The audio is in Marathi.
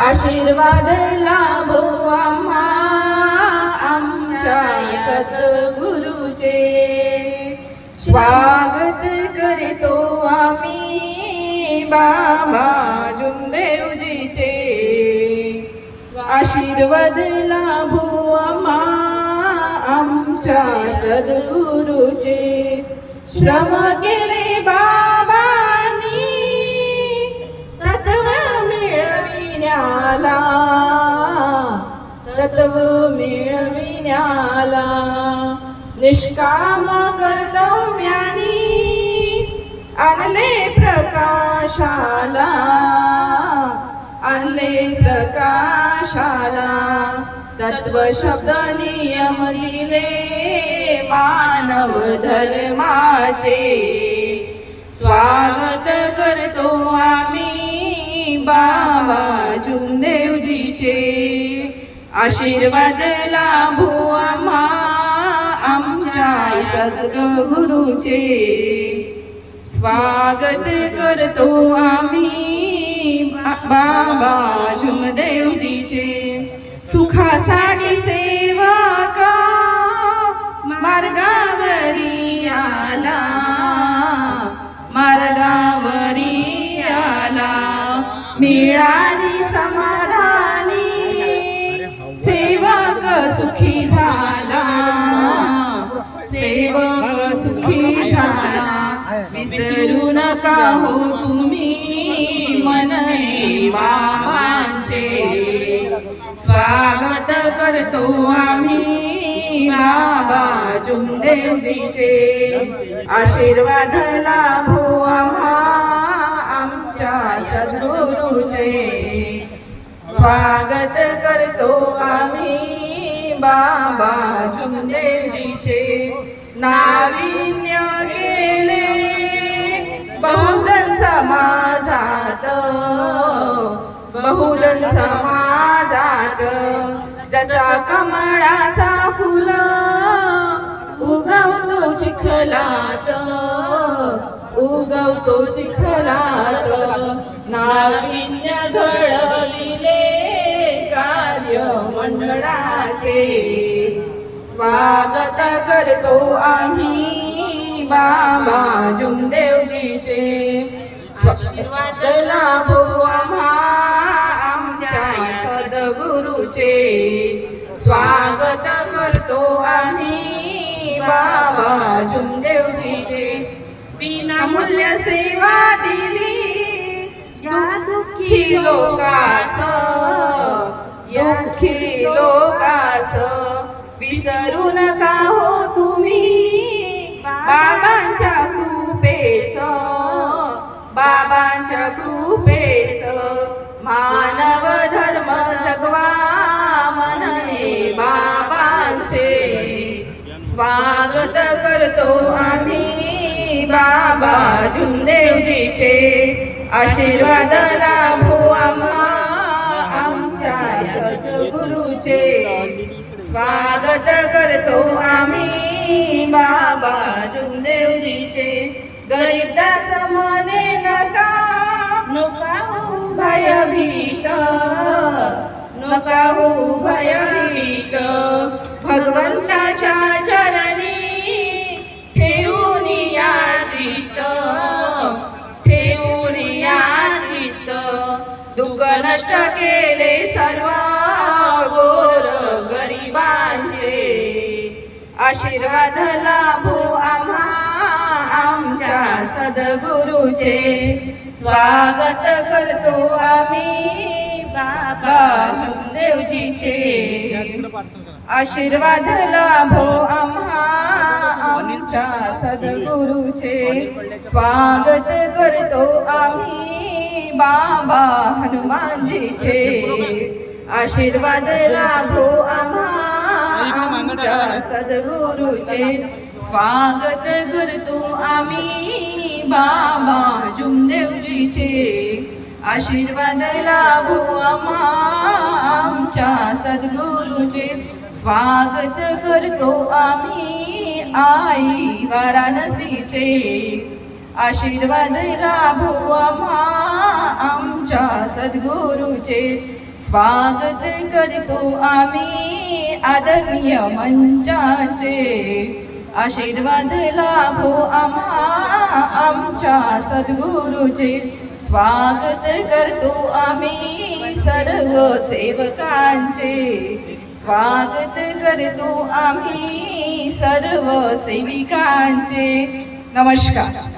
आशीर्वाद लाभो आम्हा आमच्या सद्गुरुचे. स्वागत करतो आम्ही बाबा जुमदेवजीचे. आशीर्वाद लाभो आम्हा आमच्या सद्गुरुचे. श्रम केले बा तत्व मिळविण्याला. निष्काम कर्तव्यानी आणले प्रकाशाला. आणले प्रकाशाला. तत्व शब्द नियम दिले मानव धर्माचे. स्वागत करतो आम्ही बाबा जुमदेवजीचे आशीर्वाद लाभो आम्हा आमच्या सद्गुरूचे. स्वागत करतो आम्ही बा- बाबा जुमदेवजीचे सुखासाठी सेवा का? मार्गावरी आला. मार्गावरी आला. मिळाला विसरू हो तुम्ही? मनने बाबांचे स्वागत करतो आम्ही बाबा जुमदेवजीचे. आशीर्वाद लाभो आम्हा आमच्या सद्गुरूचे. स्वागत करतो आम्ही बाबा जुमदेवजीचे. नाविन्य केले बहुजन समाजात जसा कमळाचा फुल उगवतो चिखलात उगवतो चिखलात. नाविन्य घडविले कार्य मंडळाचे स्वागत करतो आम्ही बाबा जुमदेवजीचे. लाभो आम्हा आमच्या सद्गुरूचे. स्वागत करतो आम्ही बाबा जुमदेवजीचे. अमूल्य सेवा दिली. या दुःखी लोकास दुःखी लोकास. विसरू नका हो तुम्ही. बाबांच्या बाबांच्या कृपेस मानव धर्म जगवा मनने बाबांचे. स्वागत करतो आम्ही बाबा जुमदेवजीचे आशीर्वाद लाभो आम्हा आमच्या सद्गुरूचे. स्वागत करतो आम्ही बाबा जुमदेवजीचे गरीब दास मने नका. नका हो भयभीत. नका हो भयभीत. भगवंताच्या चरणी ठेवून या चित्त. ठेवून या चित्त. दुःख नष्ट केले सर्व गोर गरिबांचे. आशीर्वाद लाभो आम्हा. आमच्या सद्गुरूचे स्वागत करतो आम्ही बाबा देवजीचे आशीर्वाद लाभो आम्हा आमच्या सद्गुरूचे स्वागत करतो आम्ही बाबा हनुमानजीचे आशीर्वाद लाभो आम्हा आमच्या सद्गुरूचे स्वागत करतो आम्ही. बाबा जुमदेवजीचे आशीर्वाद लाभो आमच्या सद्गुरूचे स्वागत करतो आम्ही. आई वाराणसीचे आशीर्वाद लाभो आमच्या सद्गुरूचे स्वागत करतो आम्ही आदरणीय मंचाचे. आशीर्वाद लाभो आम्हा आमच्या सद्गुरूचे. स्वागत करतो आम्ही सर्व सेवकांचे. स्वागत करतो आम्ही सर्व सेविकांचे. नमस्कार.